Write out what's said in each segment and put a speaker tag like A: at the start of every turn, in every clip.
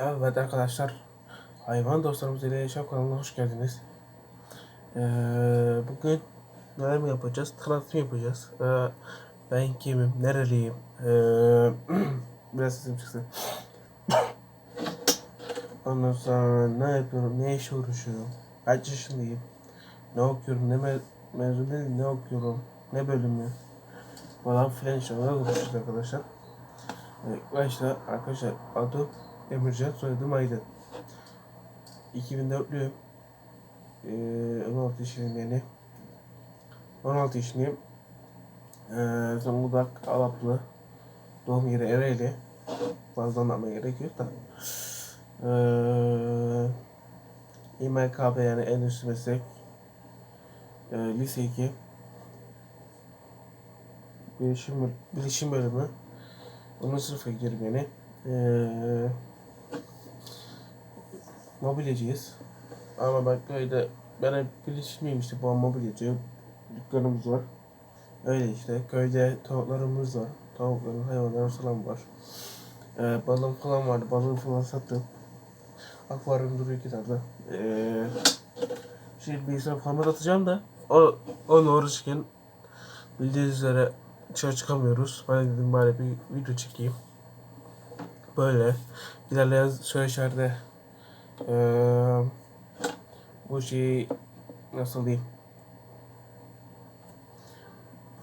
A: Evet arkadaşlar, hayvan dostlarımız ile yaşam kanalına hoş geldiniz. Ee, bugün neler mi yapacağız? Tanıtım yapacağız. Ee, ben kimim, nereliyim? Ee, biraz sesim çıksın. Ondan sonra ne yapıyorum, ne işe uğraşıyorum, kaç yaşındayım, ne okuyorum, ne me mezun değilim, ne okuyorum, ne bölümü falan filan inşallah konuşacağız arkadaşlar. İlk başta arkadaşlar adım Emircan soyadım Aydın. 2004'lüyüm. Ee, 16 yaşındayım yani. 16 yaşındayım. Ee, Zonguldak Alaplı. Doğum yeri Ereğli. Fazla anlatmaya gerek yok da. Ee, İMKB yani en üst meslek. Ee, lise 2. Bilişim, bilişim bölümü. Onun sınıfa yani. Ee, mobilyacıyız. Ama bak köyde ben hep bilişimliyim işte bu mobilyacı. Dükkanımız var. Öyle işte köyde tavuklarımız var. Tavukların hayvanların falan var. Ee, balım falan vardı. Balığı falan sattım. Akvaryum duruyor kenarda. Ee, şimdi bilgisayar format atacağım da o onu uğraşırken bildiğiniz üzere dışarı çıkamıyoruz. Ben dedim bari bir video çekeyim. Böyle. İlerleyen süreçlerde eee bu şeyi nasıl diyeyim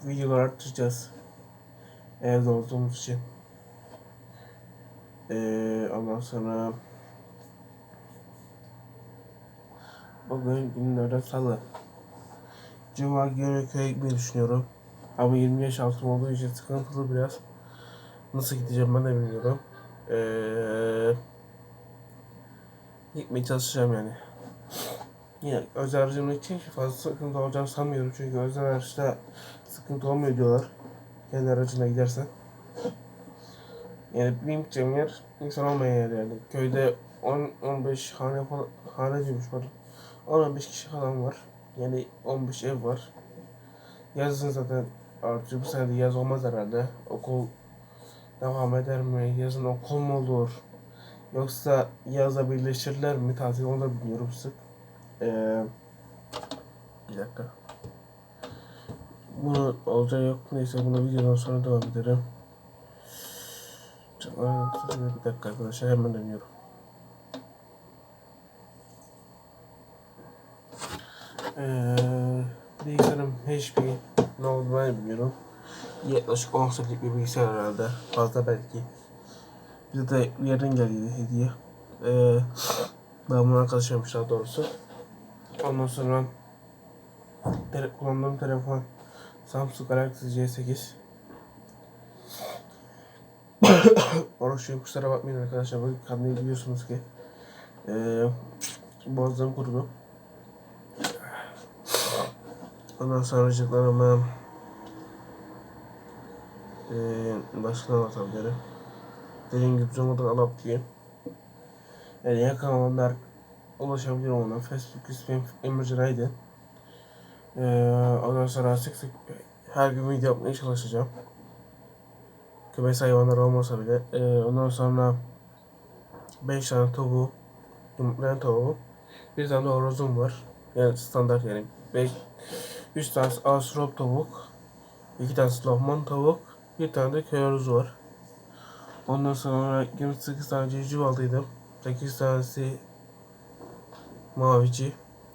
A: videolar arttıracağız. Evde olduğumuz için. Eee ondan sonra bugün günlerden salı. Cuma günü köye gitmeyi düşünüyorum. Ama 20 yaş altım olduğu için sıkıntılı biraz. Nasıl gideceğim ben de bilmiyorum. Ee, gitmeye çalışacağım yani. Yine özel harcamlık için fazla sıkıntı olacağını sanmıyorum. Çünkü özel araçta sıkıntı olmuyor diyorlar. Kendi aracına gidersen. Yani benim gideceğim yer insan olmayan yer yani. Köyde 10-15 hane falan, hane diyormuş pardon. 10-15 kişi falan var. Yani 15 ev var. Yazın zaten artık bu sene yaz olmaz herhalde. Okul devam eder mi? Yazın okul mu olur? Yoksa yazla birleşirler mi? Tatil onu da bilmiyorum sık. Ee, bir dakika. Bunu olacağı yok. Neyse bunu videodan sonra devam ederim. Bir dakika arkadaşlar hemen dönüyorum. Ee, bilgisayarım HP ne oldu ben bilmiyorum. Yaklaşık 10 saatlik bir bilgisayar herhalde. Fazla belki. Bize de bir geldi hediye. Ee, ben bunu arkadaşlarmış daha doğrusu. Ondan sonra tele kullandığım telefon Samsung Galaxy C8. Oruçluyum kusura bakmayın arkadaşlar. Bu kanalıyı biliyorsunuz ki. Ee, boğazım kurudu. Ondan sonra ricaklarıma ee, başka ne anlatabilirim? Dediğim gibi Zonguldak'tan alabileyim. Yani yakın olanlar ulaşabilir ona. Facebook ismim Emircan Aydın. Ee, ondan sonra sık sık her gün video yapmaya çalışacağım. Kümes hayvanlar olmasa bile. Ee, ondan sonra 5 tane tavuğu, yumurtlayan tavuğu, bir tane de horozum var. Yani standart yani 5 3 tane Astrop tavuk, 2 tane Lohman tavuk, bir tane de köy horozu var. Ondan sonra 28 tane civciv aldıydım. 8 tanesi mavici.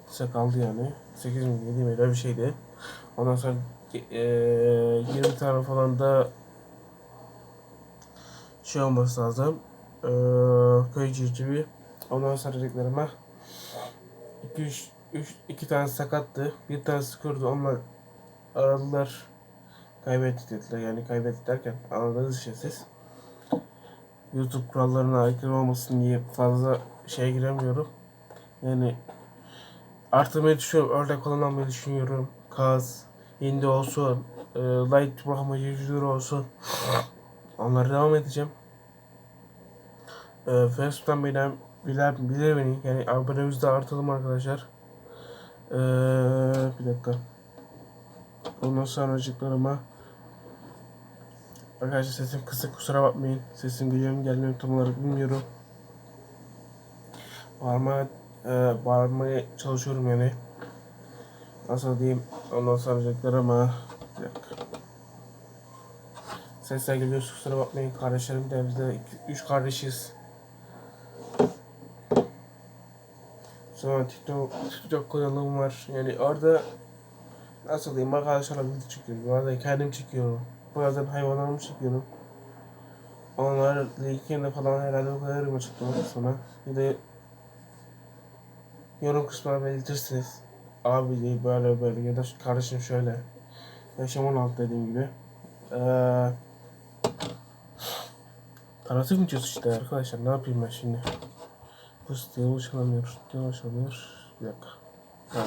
A: Sakaldı yani. 8 mi 7 mi öyle bir şeydi. Ondan sonra e, 20 tane falan da şey olması lazım. E, köy civcivi. Ondan sonra dediklerime 2 3 3 2 tane sakattı. Bir tanesi kurdu. Onlar aradılar. Kaybetti dediler. Yani kaybetti derken anladınız işte siz. YouTube kurallarına aykırı olmasın diye fazla şeye giremiyorum. Yani artırmayı düşünüyorum. Örnek olan almayı düşünüyorum. Kaz, hindi olsun, e, light brahmacı olsun. Onlara devam edeceğim. E, Facebook'tan bilen, bilen, bilir beni. Yani abonemizi de artalım arkadaşlar. E, bir dakika. Ondan sonra açıklarıma Arkadaşlar sesim kısık kusura bakmayın. Sesim geliyor mu gelmiyor tam olarak bilmiyorum. bağırmaya, e, bağırmaya çalışıyorum yani. Nasıl diyeyim ondan soracaklar ama bir. Sesler geliyor kusura bakmayın kardeşlerim de biz de iki- üç kardeşiz. Sonra TikTok, TikTok kanalım var. Yani orada nasıl diyeyim arkadaşlarla video çekiyorum. Bazen kendim çekiyorum. Bazen hayvanlarımı çekiyorum. Onlar linkini falan herhalde koyarım açıklama kısmına. Bir de yorum kısmına belirtirsiniz. Abi diye böyle böyle ya da kardeşim şöyle. Yaşam 16 dediğim gibi. Eee Tanıtım videosu işte arkadaşlar ne yapayım ben şimdi. Bu siteye ulaşamıyor. Siteye ulaşamıyor. Bir dakika. Ha.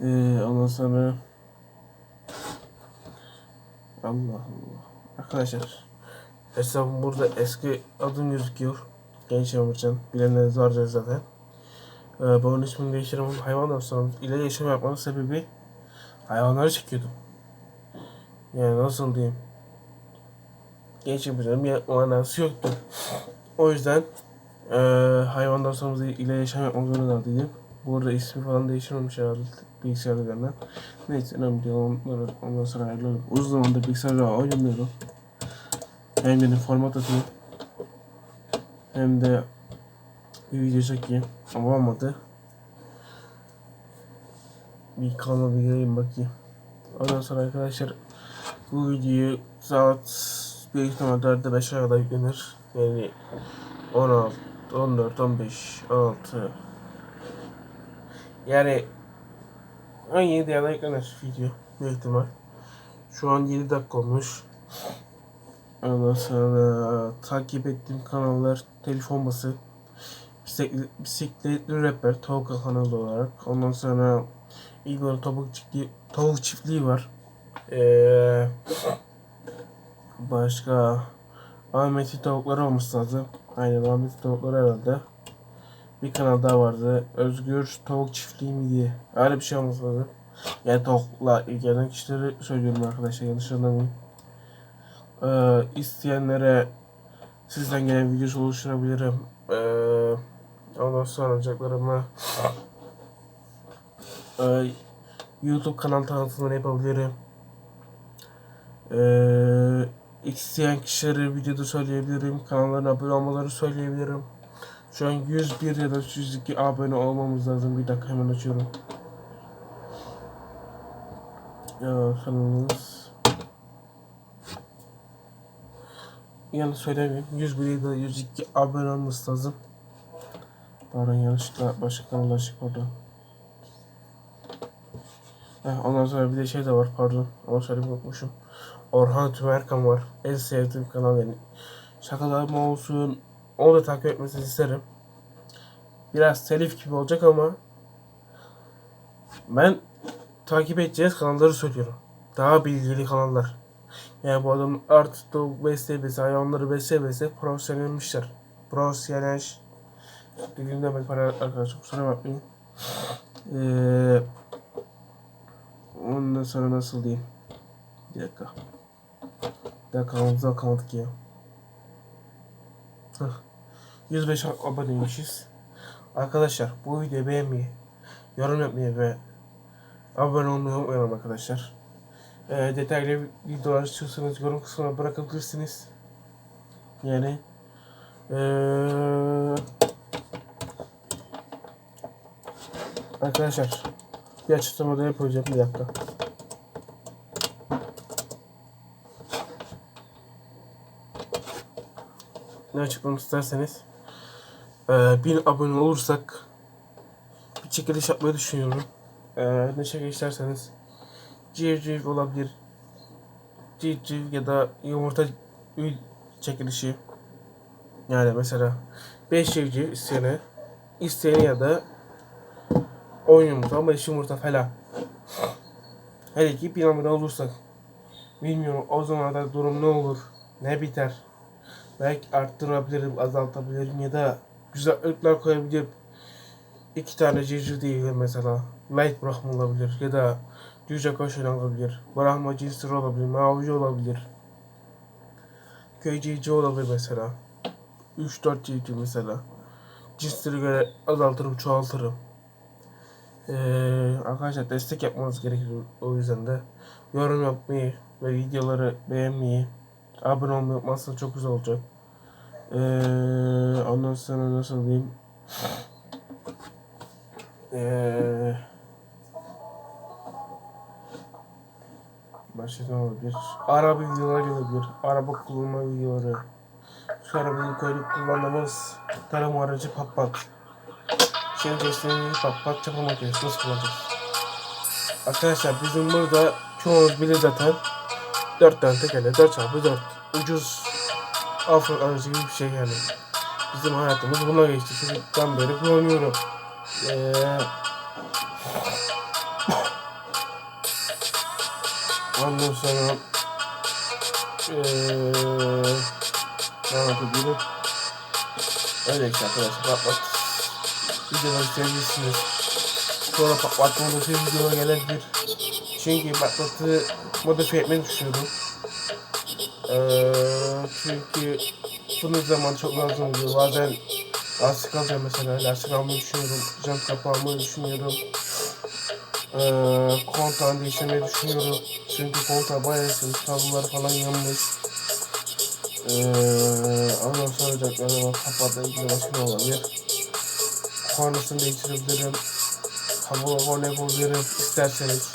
A: Ee, ondan sonra Allah Allah. Arkadaşlar hesabım burada eski adım gözüküyor. Genç Yağmurcan. Bilenleriniz vardır zaten. Ee, babamın ismini değiştiremem. Hayvan dostlarımız ile yaşam yapmanın sebebi hayvanları çekiyordum. Yani nasıl diyeyim. Genç Yağmurcan'ın bir manası yoktu. O yüzden eee hayvan dostlarımız ile yaşam yapmak zorundaydım. Bu arada ismi falan değiştirmemiş herhalde bilgisayar üzerinden. Neyse önemli değil. Onları, ondan sonra ayarlarım. Uzun zamandır bilgisayarla oynamıyorum. Hem benim format atayım. Hem de bir video çekeyim. Ama olmadı. Bir kanala bir gireyim bakayım. Ondan sonra arkadaşlar bu videoyu saat büyük ihtimalle 4'te 5'e kadar yüklenir. Yani 16, 14, 15, 16 yani 17 ya da yüklenir video büyük ihtimal. Şu an 7 dakika olmuş. Ondan sonra takip ettiğim kanallar telefon bası, bisikletli, rapper, tavuk kanalı olarak. Ondan sonra İlgor tavuk çiftliği, tavuk çiftliği var. Ee, başka Ahmet'i tavukları olması lazım. Aynen Ahmet'i tavukları herhalde. Bir kanal daha vardı. Özgür Tavuk Çiftliği mi diye. Öyle bir şey olması lazım. Yani tavukla ilgilenen kişileri söylüyorum arkadaşlar. Yanlış anlamayın. Ee, isteyenlere sizden gelen video oluşturabilirim. Ee, ondan sonra alacaklarımı ee, YouTube kanal tanıtımını yapabilirim. Ee, isteyen kişilere videoda söyleyebilirim. Kanallarına abone olmaları söyleyebilirim. Şu an 101 ya da 102 abone olmamız lazım. Bir dakika hemen açıyorum. Ya kanalımız. Yanlış söylemeyeyim. 101 ya da 102 abone olması lazım. Pardon yanlışlıkla başka kanalda açık pardon. Heh, ondan sonra bir de şey de var pardon. Onu söylemeyi unutmuşum. Orhan Tümerkan var. En sevdiğim kanal yani. Şakalarım olsun. Onu da takip etmesini isterim. Biraz telif gibi olacak ama ben takip edeceğiz kanalları söylüyorum. Daha bilgili kanallar. Yani bu adam artık tavuk besleye besleye, hayvanları besleye besleye profesyonelmişler. Profesyonel dediğim demek para arkadaşlar kusura bakmayın. Ee, ondan sonra nasıl diyeyim? Bir dakika. Bir dakika kanalımıza kalmadık ya. Heh. 105 aboneymişiz. Arkadaşlar bu videoyu beğenmeyi, yorum yapmayı ve abone olmayı unutmayın arkadaşlar. Ee, detaylı videolar istiyorsanız yorum kısmına bırakabilirsiniz. Yani ee, arkadaşlar bir açıklama da yapacağım bir dakika. Ne açıklamak isterseniz ee, 1000 abone olursak bir çekiliş yapmayı düşünüyorum. Ee, ne çekiliş isterseniz civciv olabilir. Civciv ya da yumurta çekilişi. Yani mesela 5 civciv isteyene, isteyene ya da 10 yumurta, 5 yumurta falan. Hele ki bir abone olursak. Bilmiyorum o zaman da durum ne olur, ne biter. Belki arttırabilirim, azaltabilirim ya da güzel ırklar koyabilirim. İki tane civciv değil mesela. Light Brahma olabilir ya da Düzce Koşun olabilir. Brahma cinsleri olabilir, Mavici olabilir. Köy civciv olabilir mesela. 3-4 civciv mesela. cinsleri göre azaltırım, çoğaltırım. Ee, arkadaşlar destek yapmanız gerekir o yüzden de yorum yapmayı ve videoları beğenmeyi, abone olmayı yapmazsanız çok güzel olacak. Ee, ondan sonra nasıl diyeyim? Ee, başka ne olabilir? Araba videoları gelebilir. Araba kullanma videoları. Şu arabayı koyduk kullandığımız tarım aracı pat pat. Şimdi testini pat pat çapa makinesi nasıl kullanacağız? Arkadaşlar bizim burada çoğunuz bilir zaten. 4 tane tekerle 4 çarpı 4. Ucuz Afro aracı gibi bir şey yani. Bizim hayatımız buna geçti. Çocuktan beri kullanıyorum. Ee, ondan sonra ee, ne yapabilirim? Öyle işte arkadaşlar patlat. Videoları sevmişsiniz. Sonra patlatmada bir videolar gelebilir. Çünkü patlatı modifiye etmeyi düşünüyorum. Ee, çünkü bunun zaman çok lazım oluyor. Bazen lastik alacağım mesela. Lastik almayı düşünüyorum. Jant kapı almayı düşünüyorum. Ee, kontağını değiştirmeyi düşünüyorum. Çünkü kontağı bayağı eski. Kabloları falan yanmış. Ee, ondan sonra da galiba kapatla ilgili başka ne olabilir? Kornasını değiştirebilirim. Kablo korna yapabilirim isterseniz.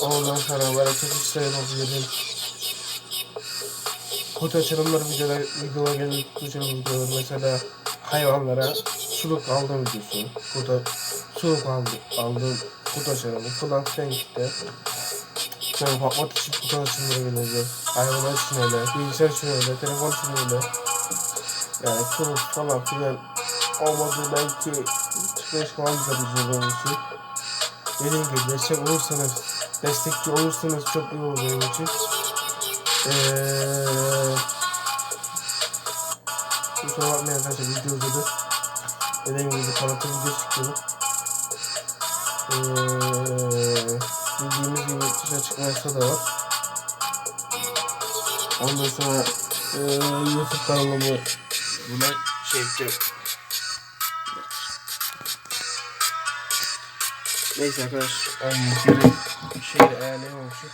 A: Ondan sonra böyle çekişler yapabilirim. Kutu açılımları videolar, videolar gelir, açılım videoları mesela hayvanlara suluk aldım videosu. Kutu, suluk aldım, aldım kutu açılımı falan filan gitti. Sonra bakmak için kutu açılımları gelecek. Hayvanlar için öyle, bilgisayar için öyle, telefon için öyle. Yani suluk falan filan olmadı belki 5 falan güzel benim için. Dediğim gibi destek olursanız, destekçi olursanız çok iyi olur benim için. Eee Kusura bakmayın arkadaşlar video uzadı. Dediğim gibi kanatı video çıkıyorum. Eee bildiğimiz gibi dışarı çıkma yasağı da var. Ondan sonra eee YouTube kanalımı buna şey yapacağım. Neyse arkadaşlar. Aynen. Şeyi ayarlayamamışım.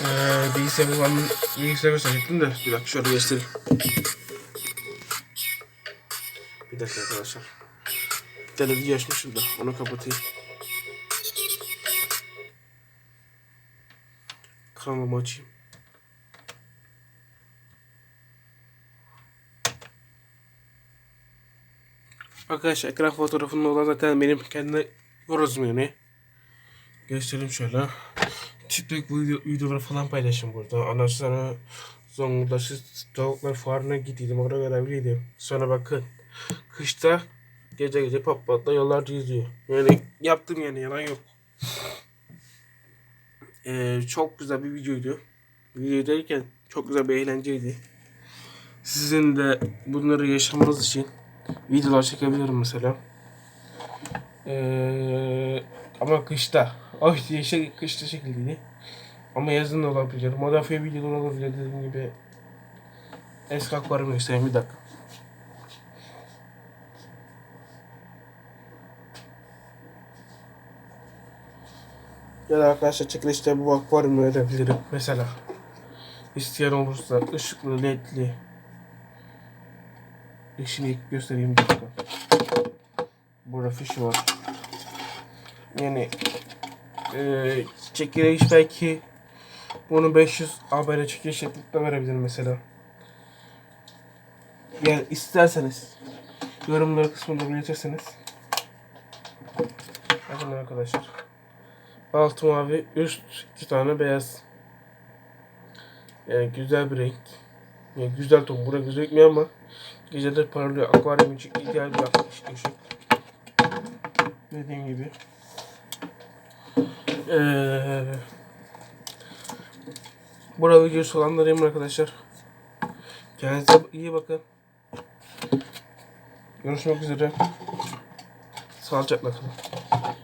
A: Ee, bilgisayarı falan bilgisayarı gösterecektim de bir dakika şöyle göstereyim. Bir dakika arkadaşlar. Video açmışım da onu kapatayım. Kanalımı açayım. Arkadaşlar ekran fotoğrafında olan zaten benim kendi yoruzum yani. Göstereyim şöyle. Video, videoları falan paylaşım burada. Ondan sonra Zonguldak'ta tavuklar fuarına gittiydim. Orada görevliydim. Sonra bakın. Kışta gece gece papatla yollarca yüzüyor. Yani yaptım yani yalan yok. Ee, çok güzel bir videoydu. Video derken çok güzel bir eğlenceydi. Sizin de bunları yaşamanız için videolar çekebilirim mesela. Ee, ama kışta. O işte kışta şekildeydi. Ama yazın da olabilir. Modifiye videolar olabilir dediğim gibi. Eski akvaryum göstereyim bir dakika. Ya da arkadaşlar çekilişte bu akvaryumu verebilirim mesela. İsteyen olursa ışıklı, ledli. Işını göstereyim bir dakika. Burada fişi var. Yani e, çekiliş belki bunu 500 ABR çekiliş da verebilirim mesela. Yani isterseniz yorumlar kısmında belirtirseniz. Bakın arkadaşlar. Altı mavi, üst iki tane beyaz. Yani güzel bir renk. Yani güzel ton. Burada gözükmüyor ama geceleri parlıyor. Akvaryum için ideal bir ışık. Dediğim gibi. Ee, burada videosu olanlarıyım arkadaşlar. Kendinize iyi bakın. Görüşmek üzere. Sağlıcakla kalın.